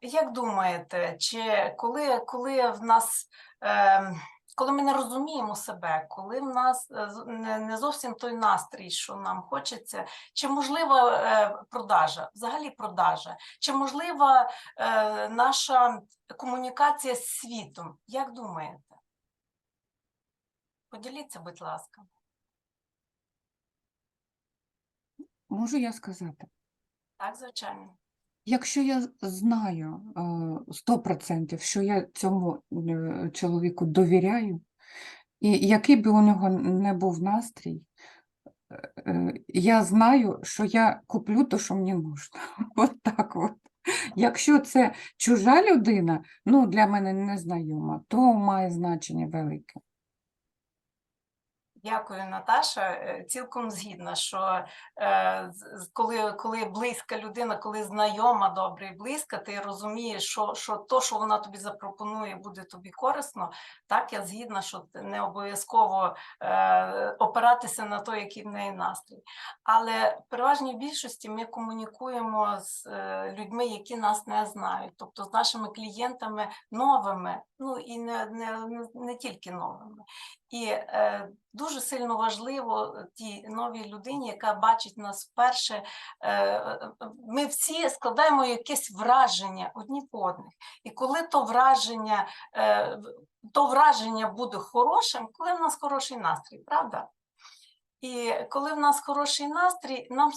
як думаєте, чи коли, коли в нас, е, коли ми не розуміємо себе, коли в нас е, не, не зовсім той настрій, що нам хочеться, чи можлива е, продажа, взагалі продажа, чи можлива е, наша комунікація з світом? Як думаєте? Поділіться, будь ласка. Можу я сказати? Так, звичайно. Якщо я знаю е, 100%, що я цьому е, чоловіку довіряю, і який би у нього не був настрій, е, е, я знаю, що я куплю те, що мені нужно. От так от. Якщо це чужа людина, ну для мене незнайома, то має значення велике. Дякую, Наташа. Е, Цілком згідна, що е, коли, коли близька людина, коли знайома добре і близька, ти розумієш, що, що то, що вона тобі запропонує, буде тобі корисно. Так, я згідна, що не обов'язково е, опиратися на той, який в неї настрій. Але в переважній більшості ми комунікуємо з е, людьми, які нас не знають, тобто з нашими клієнтами новими, ну і не, не, не тільки новими. І е, дуже сильно важливо е, тій новій людині, яка бачить нас вперше. Е, е, ми всі складаємо якесь враження одні по одних. І коли то враження, то враження буде хорошим, коли в нас хороший настрій, правда? І коли в нас хороший настрій, нам,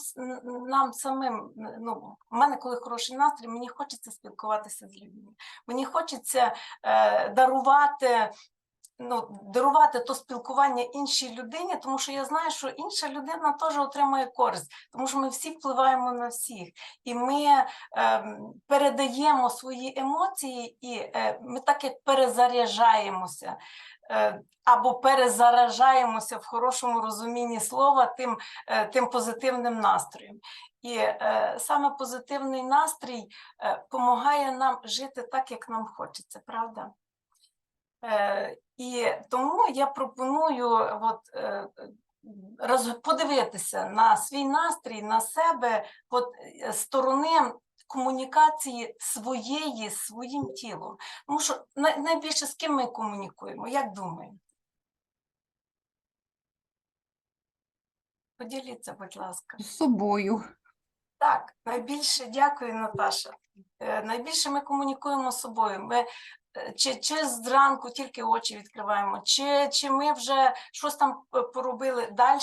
нам самим, ну, в мене, коли хороший настрій, мені хочеться спілкуватися з людьми. Мені хочеться е, дарувати ну, дарувати то спілкування іншій людині, тому що я знаю, що інша людина теж отримує користь, тому що ми всі впливаємо на всіх, і ми ем, передаємо свої емоції, і е, ми так як перезаряджаємося. е, Або перезаражаємося в хорошому розумінні слова тим, е, тим позитивним настроєм. І е, саме позитивний настрій допомагає нам жити так, як нам хочеться, правда? Е, І тому я пропоную от, е, роз, подивитися на свій настрій, на себе от, е, сторони комунікації своєї з своїм тілом. Тому що найбільше з ким ми комунікуємо, як думаєте? Поділіться, будь ласка. З собою. Так, найбільше дякую, Наташа. Е, Найбільше ми комунікуємо з собою. Ми чи, чи зранку тільки очі відкриваємо, чи, чи ми вже щось там поробили далі.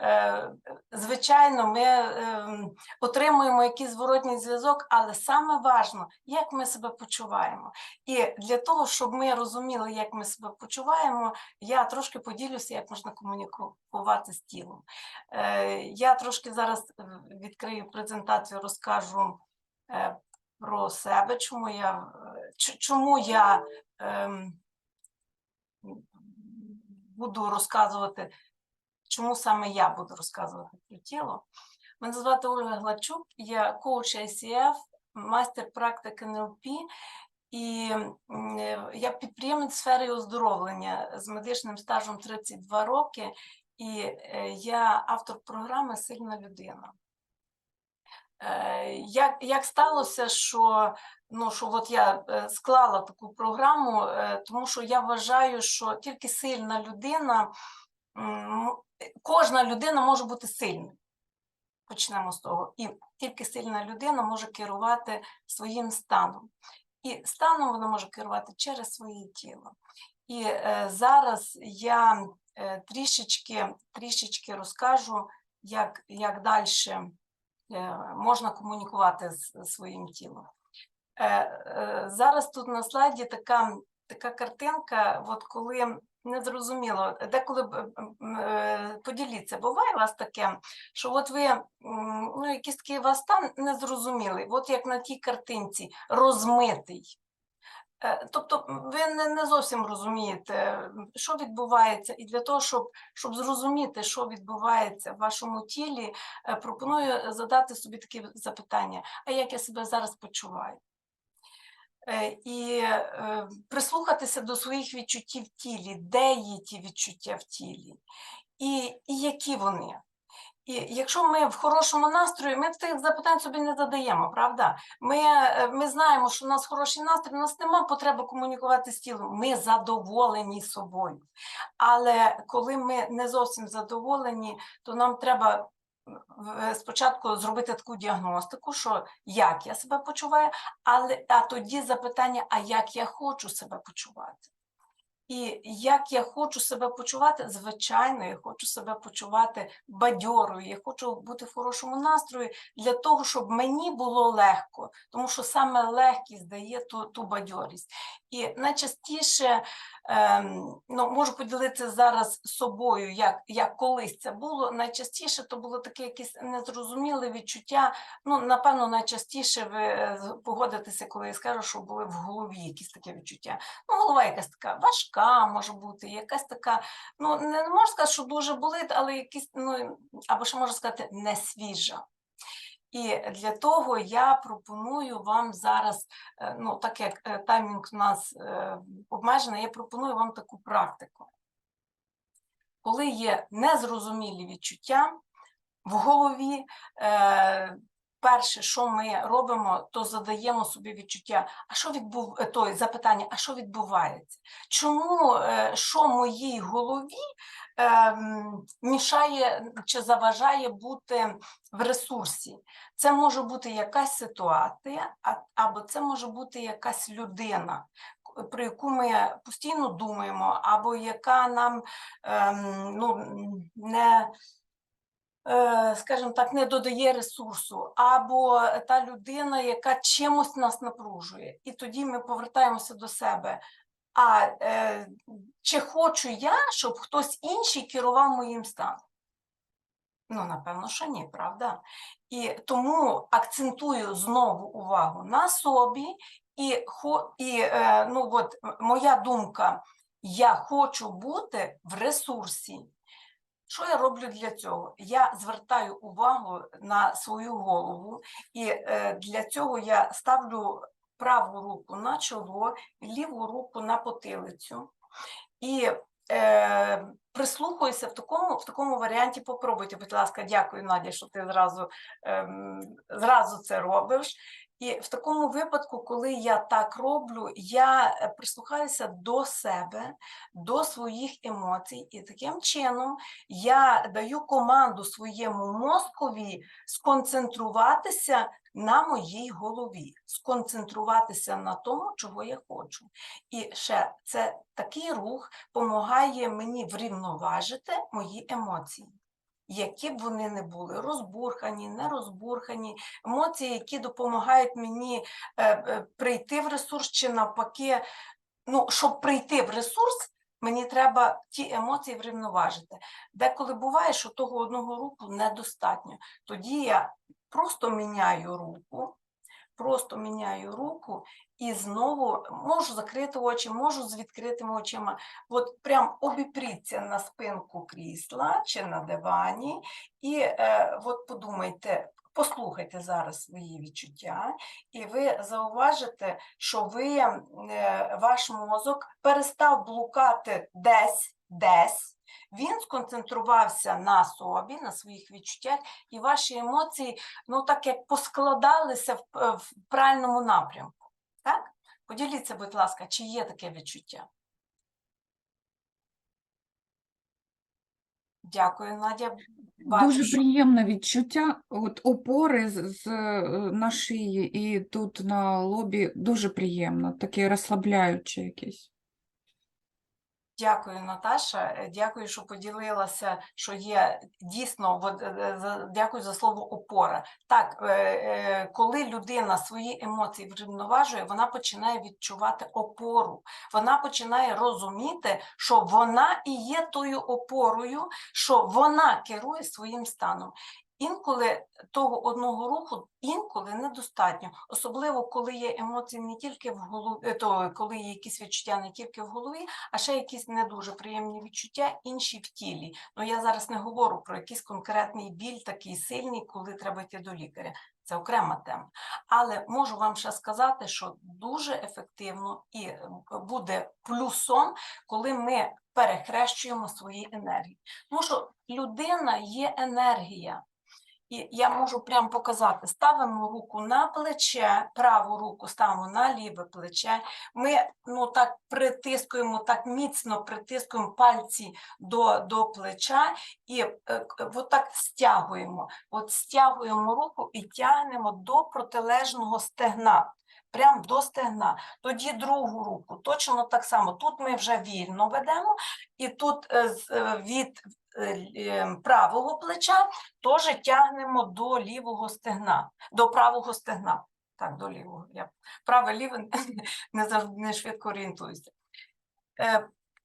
Е, звичайно, ми ем, отримуємо якийсь зворотній зв'язок, але саме важно, як ми себе почуваємо. І для того, щоб ми розуміли, як ми себе почуваємо, я трошки поділюся, як можна комунікувати з тілом. Е, Я трошки зараз е, відкрию презентацію, розкажу е, про себе, чому я, чому я ем, буду розказувати, чому саме я буду розказувати про тіло. Мене звати Ольга Гладчук, я коуч ICF, майстер практик НЛП. І е, я підприємець сфери оздоровлення з медичним стажем 32 роки, і е, я автор програми Сильна людина. Е, Як, як сталося, що, ну, що от я е, склала таку програму, е, тому що я вважаю, що тільки сильна людина, кожна людина може бути сильною. Почнемо з того. І тільки сильна людина може керувати своїм станом. І станом вона може керувати через своє тіло. І е, зараз я е, трішечки, трішечки розкажу, як, як далі можна комунікувати з своїм тілом. Е, е, зараз тут на слайді така, така картинка, от коли незрозуміло, деколи е, поділіться, буває у вас таке, що от ви ну, якийсь такий у вас стан незрозумілий, от як на тій картинці, розмитий. Е, Тобто ви не, не зовсім розумієте, що відбувається, і для того, щоб, щоб зрозуміти, що відбувається в вашому тілі, е, пропоную задати собі такі запитання: а як я себе зараз почуваю? Е, І прислухатися до своїх відчуттів в тілі, де є ті відчуття в тілі, і, і які вони. І якщо ми в хорошому настрої, ми тих запитань собі не задаємо, правда? Ми, е, ми знаємо, що у нас хороший настрій, у нас немає потреби комунікувати з тілом. Ми задоволені собою. Але коли ми не зовсім задоволені, то нам треба спочатку зробити таку діагностику, що як я себе почуваю, але а тоді запитання, а як я хочу себе почувати. І як я хочу себе почувати, звичайно, я хочу себе почувати бадьорою, я хочу бути в хорошому настрої для того, щоб мені було легко, тому що саме легкість дає ту, ту бадьорість. І найчастіше ем, ну, можу поділитися зараз собою, як, як колись це було. Найчастіше то було таке якесь незрозуміле відчуття. Ну, напевно, найчастіше ви е, погодитеся, коли я скажу, що були в голові якісь таке відчуття. Ну, голова якась така важка може бути, якась така, ну не, можу сказати, що дуже болить, але якісь, ну або ще можу сказати, не свіжа. І для того я пропоную вам зараз, е, ну так як е, таймінг у нас е, обмежений, я пропоную вам таку практику. Коли є незрозумілі відчуття в голові, перше, що ми робимо, то задаємо собі відчуття, а що відбув... е, той, запитання, а що відбувається? Чому е, що моїй голові е, мішає чи заважає бути в ресурсі? Це може бути якась ситуація, або це може бути якась людина, про яку ми постійно думаємо, або яка нам ем, ну, не скажімо так, не додає ресурсу, або та людина, яка чимось нас напружує. І тоді ми повертаємося до себе. А е, чи хочу я, щоб хтось інший керував моїм станом? Ну, напевно, що ні, правда? І тому акцентую знову увагу на собі, і, і е, ну, от, моя думка: я хочу бути в ресурсі. Що я роблю для цього? Я звертаю увагу на свою голову, і е, для цього я ставлю праву руку на чоло, ліву руку на потилицю. І е, прислухаюся в такому, в такому варіанті. Попробуйте, будь ласка, дякую, Надя, що ти зразу, ем, зразу це робиш. І в такому випадку, коли я так роблю, я е, прислухаюся до себе, до своїх емоцій, і таким чином я даю команду своєму мозкові сконцентруватися на моїй голові, сконцентруватися на тому, чого я хочу. І ще це такий рух допомагає мені врівноважити мої емоції. Які б вони не були, розбурхані, не розбурхані, емоції, які допомагають мені е, е, прийти в ресурс, чи навпаки, ну, щоб прийти в ресурс, мені треба ті емоції врівноважити. Деколи буває, що того одного руку недостатньо. Тоді я просто міняю руку, просто міняю руку і знову можу закрити очі, можу з відкритими очима. От прям обіпріться на спинку крісла чи на дивані, і е, от подумайте. Послухайте зараз свої відчуття, і ви зауважите, що ви, е, ваш мозок перестав блукати десь, десь. Він сконцентрувався на собі, на своїх відчуттях, і ваші емоції, ну так як поскладалися в, е, в правильному напрямку. Так? Поділіться, будь ласка, чи є таке відчуття? Дякую, Надя. Бачу, Дуже приємне відчуття, от опори з, з, е, на шиї і тут на лобі дуже приємно, таке розслабляюче якесь. Дякую, Наташа. Е, Дякую, що поділилася, що є дійсно, от, е, е, дякую за слово опора. Так, коли людина свої емоції врівноважує, вона починає відчувати опору. Вона починає розуміти, що вона і є тою опорою, що вона керує своїм станом. Інколи того одного руху інколи недостатньо, особливо коли є емоції не тільки в голові, то коли є якісь відчуття не тільки в голові, а ще якісь не дуже приємні відчуття, інші в тілі. Ну я зараз не говорю про якийсь конкретний біль, такий сильний, коли треба йти до лікаря. Це окрема тема. Але можу вам ще сказати, що дуже ефективно і е, буде плюсом, коли ми перехрещуємо свої енергії. Тому що людина є енергія. І я можу прямо показати: ставимо руку на плече, праву руку ставимо на ліве плече. Ми ну так притискуємо, так міцно притискуємо пальці до, до плеча і е, так стягуємо. От стягуємо руку і тягнемо до протилежного стегна. Прямо до стегна. Тоді другу руку. Точно так само. Тут ми вже вільно ведемо, і тут е, е, від е, е, правого плеча теж тягнемо до лівого стегна, до правого стегна. Так, до лівого. Я праве ліве не завжди не швидко орієнтуюся.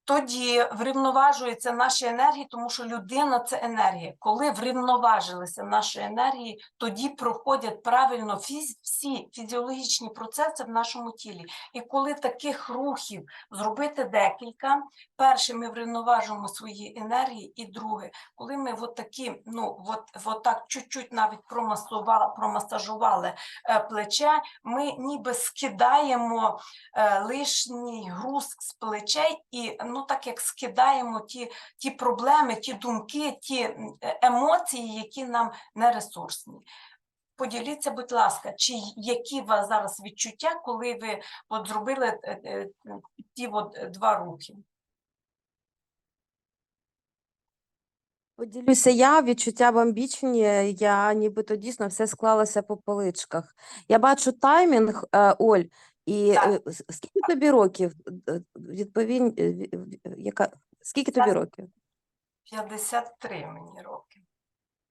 Тоді врівноважуються наші енергії, тому що людина це енергія. Коли врівноважилися наші енергії, тоді проходять правильно всі фізіологічні процеси в нашому тілі. І коли таких рухів зробити декілька, перше, ми врівноважуємо свої енергії, і друге, коли ми от такі, ну от, от так чуть-чуть навіть промасували, промасажували е, плече, ми ніби скидаємо е, лишній груз з плечей, і ну так як скидаємо ті, ті проблеми, ті думки, ті е, емоції, які нам не ресурсні. Поділіться, будь ласка, чи які у вас зараз відчуття, коли ви от зробили е, е, ті от два рухи? Поділюся я, відчуття бомбічні, я нібито дійсно все склалося по поличках. Я бачу таймінг, Оль, і Так. е, скільки тобі років? Е, Відповінь, е, яка, скільки тобі років? 53 мені роки.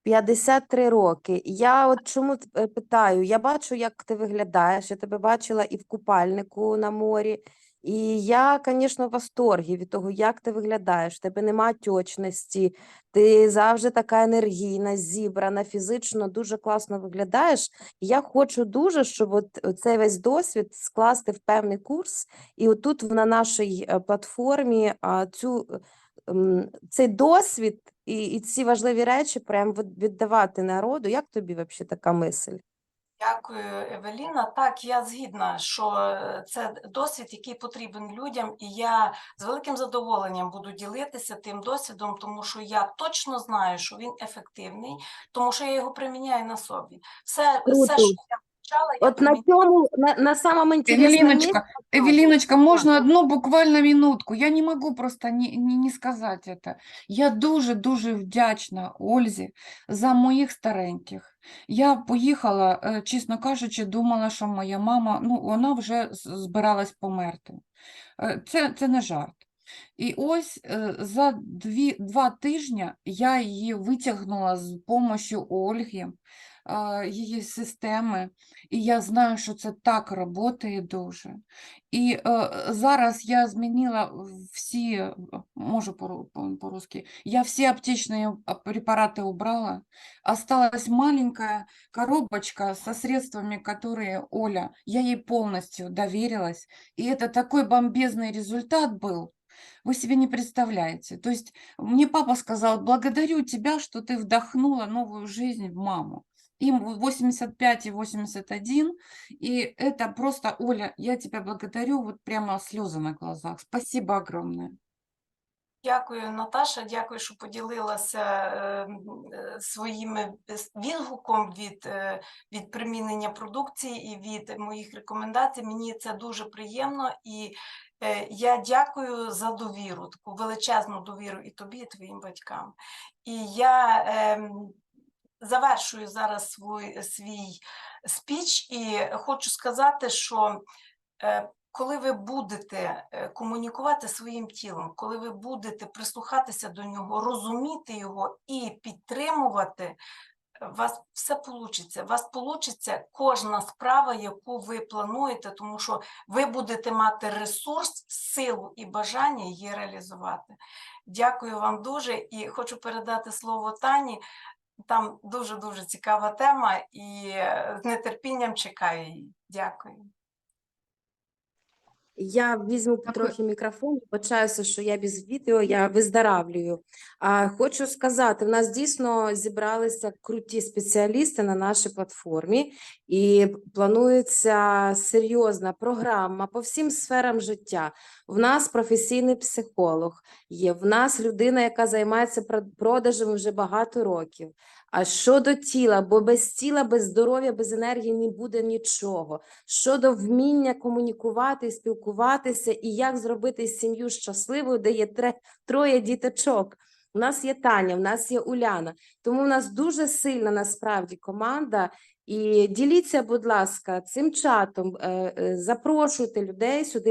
53 роки. Я от чому т- е, питаю? Я бачу, як ти виглядаєш. Я тебе бачила і в купальнику на морі. І я, звісно, в восторгі від того, як ти виглядаєш. В тебе нема тьочності, ти завжди така енергійна, зібрана, фізично дуже класно виглядаєш. Я хочу дуже, щоб от цей весь досвід скласти в певний курс, і отут на нашій е, платформі цю е, цей досвід і, і ці важливі речі прям віддавати народу. Як тобі взагалі така мисль? Дякую, Евеліна. Так, я згідна, що е, це досвід, який потрібен людям, і я з великим задоволенням буду ділитися тим досвідом, тому що я точно знаю, що він ефективний, тому що я його приміняю на собі. Все, все Круто. що я почала, я От на приміняю. цьому, на, на самому інтересному Эвелиночка, місці Эвелиночка, можно одну буквально минутку? Я не могу просто не, не, не сказати это. Я дуже-дуже вдячна Ользі за моїх стареньких. Я поїхала, е, чесно кажучи, думала, що моя мама, ну, вона вже збиралась померти. Е, Це, це не жарт. І ось е, за дві, два тижні я її витягнула з допомогою Ольги, е, її системи, і я знаю, що це так працює дуже. І е, зараз я змінила всі, е, можу по- по- по-русски, я всі аптечні а, препарати убрала. Осталась маленькая коробочка со средствами, которые Оля, я ей полностью доверилась. И это такой бомбезный результат был. Вы себе не представляете. То есть мне папа сказал, благодарю тебя, что ты вдохнула новую жизнь в маму. Им в 85 и 81, и это просто, Оля, я тебя благодарю, вот прямо слезы на глазах. Спасибо огромное. Дякую, Наташа. Дякую, що поділилася е, м, е, своїми с- відгуком від, е, від примінення продукції і від моїх рекомендацій. Мені це дуже приємно, і е, я дякую за довіру, таку величезну довіру і тобі, і твоїм батькам. І я ем, завершую зараз свій, свій спіч і хочу сказати, що е, коли ви будете е, комунікувати своїм тілом, коли ви будете прислухатися до нього, розуміти його і підтримувати, е, вас все вийде. У вас вийде кожна справа, яку ви плануєте, тому що ви будете мати ресурс, силу і бажання її реалізувати. Дякую вам дуже і хочу передати слово Тані. Там дуже-дуже цікава тема і е, з нетерпінням чекаю її. Дякую. Я візьму Дякую. трохи мікрофон, почаюся, що я без відео, я виздоравлюю. А хочу сказати, в нас дійсно зібралися круті спеціалісти на нашій платформі, і планується серйозна програма по всім сферам життя. В нас професійний психолог є, в нас людина, яка займається продажем вже багато років. А щодо тіла, бо без тіла, без здоров'я, без енергії не буде нічого. Щодо вміння комунікувати, і спілкуватися, і як зробити сім'ю щасливою, де є троє діточок. У нас є Таня, у нас є Уляна. Тому в нас дуже сильна насправді команда. І діліться, будь ласка, цим чатом, е, е, запрошуйте людей сюди